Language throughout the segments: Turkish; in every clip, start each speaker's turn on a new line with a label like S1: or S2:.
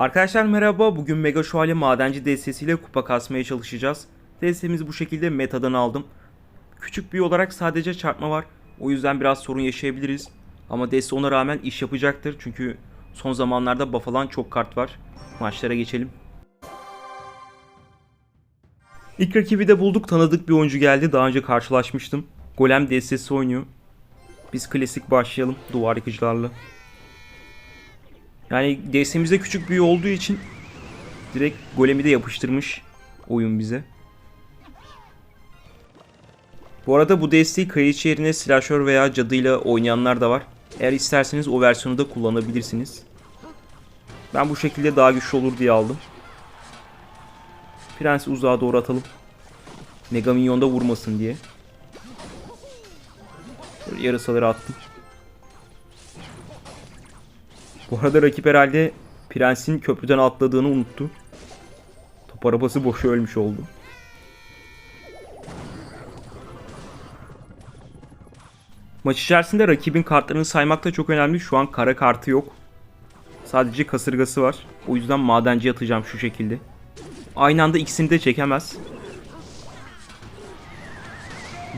S1: Arkadaşlar merhaba. Bugün Mega Şövalye Madenci destesiyle kupa kasmaya çalışacağız. Destemizi bu şekilde metadan aldım. Küçük bir olarak sadece çarpma var. O yüzden biraz sorun yaşayabiliriz. Ama deste ona rağmen iş yapacaktır. Çünkü son zamanlarda buff alan çok kart var. Maçlara geçelim. İlk rakibi de bulduk. Tanıdık bir oyuncu geldi. Daha önce karşılaşmıştım. Golem destesi oynuyor. Biz klasik başlayalım duvar yıkıcılarla. Yani DS'imizde küçük büyü olduğu için direkt golemi de yapıştırmış oyun bize. Bu arada bu desteği kraliçe yerine slasher veya cadıyla oynayanlar da var. Eğer isterseniz o versiyonu da kullanabilirsiniz. Ben bu şekilde daha güçlü olur diye aldım. Prensi uzağa doğru atalım. Mega Minyon da vurmasın diye. Böyle yarısaları attım. Bu arada rakip herhalde prensin köprüden atladığını unuttu. Top arabası boşa ölmüş oldu. Maç içerisinde rakibin kartlarını saymak da çok önemli. Şu an kara kartı yok. Sadece kasırgası var. O yüzden madenci atacağım şu şekilde. Aynı anda ikisini de çekemez.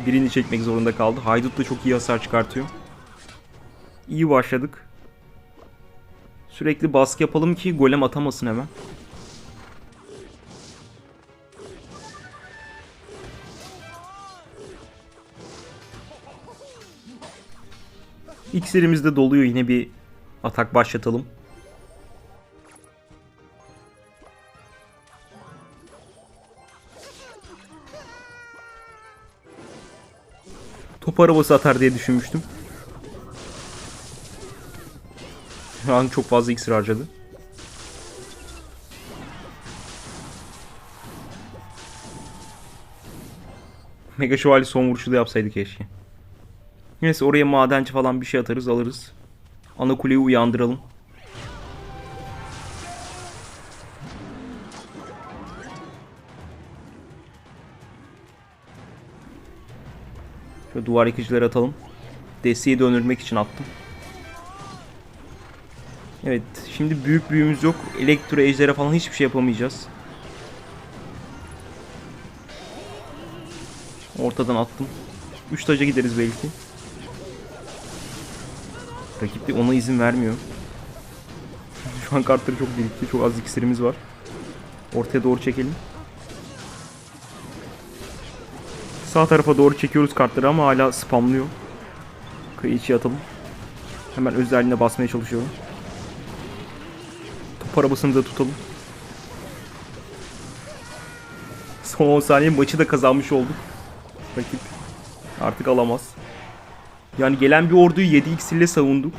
S1: Birini çekmek zorunda kaldı. Haydut da çok iyi hasar çıkartıyor. İyi başladık. Sürekli baskı yapalım ki golem atamasın hemen. İksirimiz de doluyor yine bir atak başlatalım. Top arabası atar diye düşünmüştüm. An çok fazla iksir harcadı. Mega şövalye son vuruşu da yapsaydı keşke. Neyse oraya madenci falan bir şey atarız alırız. Ana kuleyi uyandıralım. Şöyle duvar yıkıcıları atalım. Desteği döndürmek için attım. Evet şimdi büyük büyümüz yok. Elektro ejdere falan hiçbir şey yapamayacağız. Ortadan attım. 3 taca gideriz belki. Rakip de ona izin vermiyor. Şu an kartları çok birikti. Çok az iksirimiz var. Ortaya doğru çekelim. Sağ tarafa doğru çekiyoruz kartları ama hala spamlıyor. Kıyıcıya atalım. Hemen özelliğine basmaya çalışıyorum. Top arabasını da tutalım. Son 10 saniye maçı da kazanmış olduk. Rakip artık alamaz. Yani gelen bir orduyu 7 ile savunduk.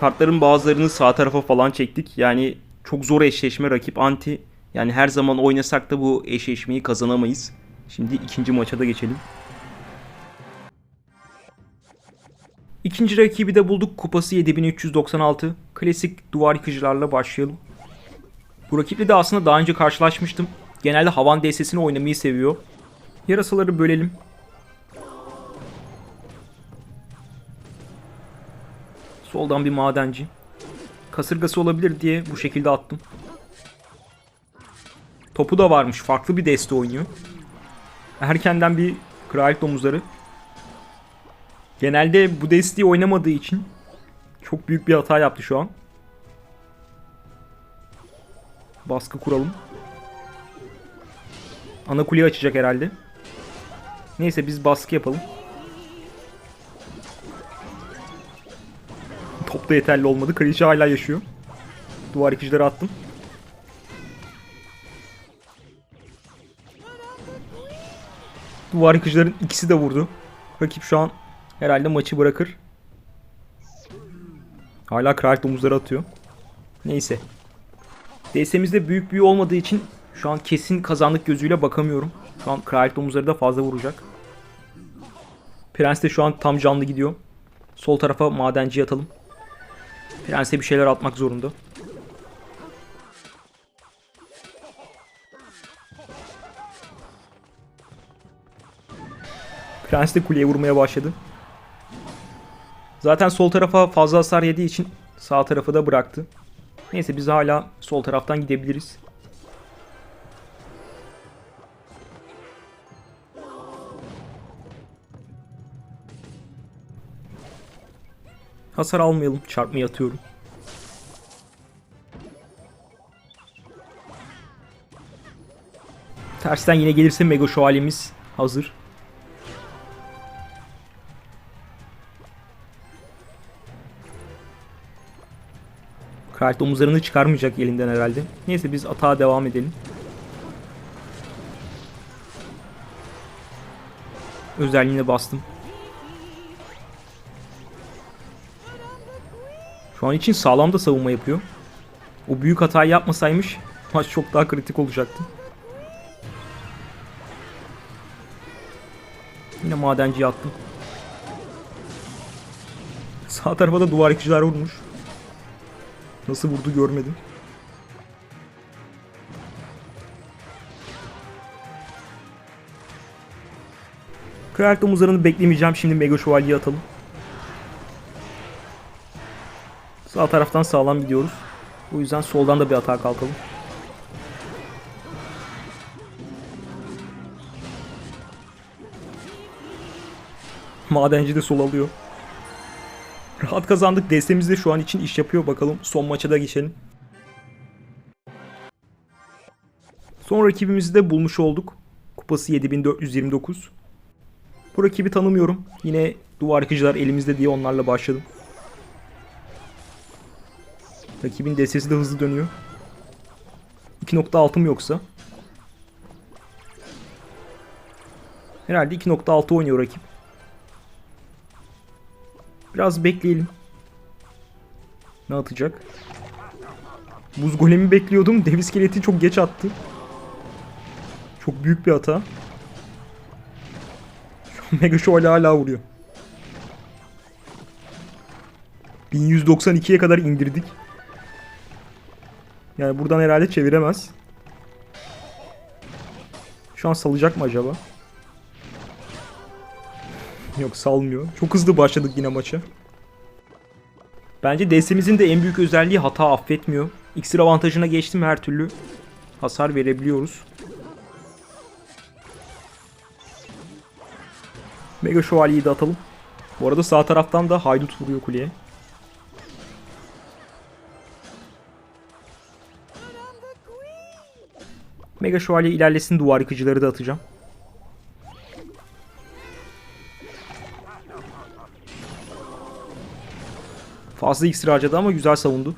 S1: Kartların bazılarını sağ tarafa falan çektik. Yani çok zor eşleşme rakip anti. Yani her zaman oynasak da bu eşleşmeyi kazanamayız. Şimdi ikinci maça da geçelim. İkinci rakibi de bulduk. Kupası 7396. Klasik duvar yıkıcılarla başlayalım. Bu rakiple de aslında daha önce karşılaşmıştım. Genelde havan DS'sini oynamayı seviyor. Yarasaları bölelim. Soldan bir madenci. Kasırgası olabilir diye bu şekilde attım. Topu da varmış. Farklı bir deste oynuyor. Erkenden bir kraliyet domuzları. Genelde bu desteği oynamadığı için çok büyük bir hata yaptı şu an. Baskı kuralım. Ana kuleyi açacak herhalde. Neyse biz baskı yapalım. Top da yeterli olmadı. Kraliçe hala yaşıyor. Duvar yıkıcıları attım. Duvar yıkıcıların ikisi de vurdu. Rakip şu an herhalde maçı bırakır. Hala kraliyet domuzları atıyor. Neyse. DS'mizde büyük büyü olmadığı için şu an kesin kazandık gözüyle bakamıyorum. Şu an kraliyet domuzları da fazla vuracak. Prens de şu an tam canlı gidiyor. Sol tarafa madenci atalım. Prens'e bir şeyler atmak zorunda. Prens de kuleye vurmaya başladı. Zaten sol tarafa fazla hasar yediği için sağ tarafı da bıraktı. Neyse biz hala sol taraftan gidebiliriz. Hasar almayalım. Çarpmayı atıyorum. Tersten yine gelirse Mega Şövalyemiz hazır. Kart omuzlarını çıkarmayacak elinden herhalde. Neyse biz atağa devam edelim. Özelliğine bastım. Şu an için sağlam da savunma yapıyor. O büyük hatayı yapmasaymış maç çok daha kritik olacaktı. Yine madenciye attım. Sağ tarafa da duvar yıkıcılar vurmuş. Nasıl vurdu görmedim. Kırarak domuzlarını beklemeyeceğim. Şimdi Mega Şövalye'yi atalım. Sağ taraftan sağlam gidiyoruz. O yüzden soldan da bir atağa kalkalım. Madenci de sol alıyor. Rahat kazandık. Destemiz de şu an için iş yapıyor. Bakalım son maça da geçelim. Son rakibimizi de bulmuş olduk. Kupası 7429. Bu rakibi tanımıyorum. Yine duvar yıkıcılar elimizde diye onlarla başladım. Rakibin destesi de hızlı dönüyor. 2.6'm yoksa. Herhalde 2.6 oynuyor rakip. Biraz bekleyelim. Ne atacak? Buz golemi bekliyordum. Dev iskeleti çok geç attı. Çok büyük bir hata. Şu Mega Şövalye hala vuruyor. 1192'ye kadar indirdik. Yani buradan herhalde çeviremez. Şu an salacak mı acaba? Yok salmıyor. Çok hızlı başladık yine maça. Bence DS'imizin de en büyük özelliği hata affetmiyor. İksir avantajına geçtim her türlü hasar verebiliyoruz. Mega Şövalyeyi de atalım. Bu arada sağ taraftan da haydut vuruyor kuleye. Mega Şövalye ilerlesin duvar yıkıcıları da atacağım. Fazla iksir harcadı ama güzel savundu.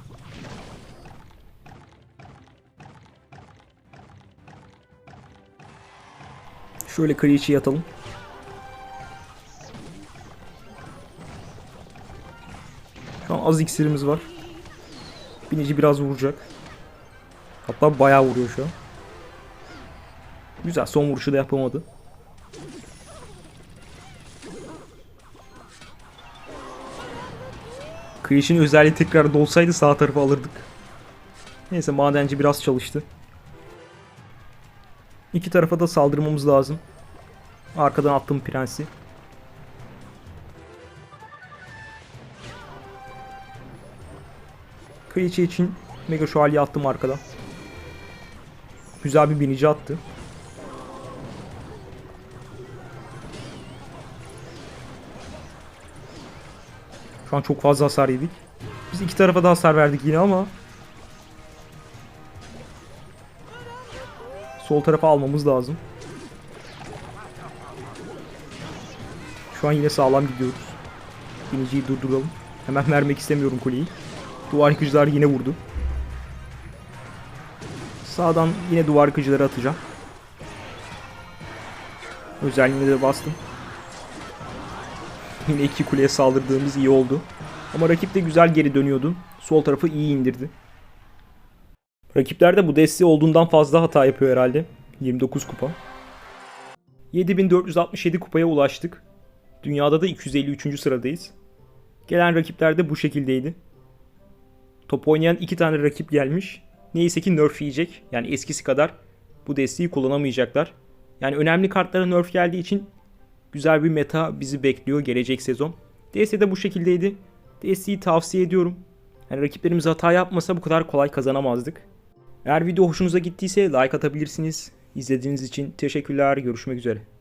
S1: Şöyle Kraliçe'yi atalım. Şu an az iksirimiz var. Binici biraz vuracak. Hatta bayağı vuruyor şu an. Güzel son vuruşu da yapamadı. Kıyışın özelliği tekrar dolsaydı sağ tarafa alırdık. Neyse madenci biraz çalıştı. İki tarafa da saldırmamız lazım. Arkadan attım prensi. Kraliçe için Mega Şövalye attım arkadan. Güzel bir binici attı. Şu an çok fazla hasar yedik. Biz iki tarafa da hasar verdik yine ama Sol tarafa almamız lazım. Şu an yine sağlam gidiyoruz. Biniciyi durduralım. Hemen vermek istemiyorum kuleyi. Duvar yıkıcılar yine vurdu. Sağdan yine duvar yıkıcıları atacağım. Özelliğine de bastım. Yine iki kuleye saldırdığımız iyi oldu. Ama rakip de güzel geri dönüyordu. Sol tarafı iyi indirdi. Rakipler de bu desteği olduğundan fazla hata yapıyor herhalde. 29 kupa. 7467 kupaya ulaştık. Dünyada da 253. sıradayız. Gelen rakipler de bu şekildeydi. Top oynayan iki tane rakip gelmiş. Neyse ki nerf yiyecek. Yani eskisi kadar bu desteği kullanamayacaklar. Yani önemli kartlara nerf geldiği için güzel bir meta bizi bekliyor gelecek sezon. DS de bu şekildeydi. DS'yi tavsiye ediyorum. Yani rakiplerimiz hata yapmasa bu kadar kolay kazanamazdık. Eğer video hoşunuza gittiyse like atabilirsiniz. İzlediğiniz için teşekkürler. Görüşmek üzere.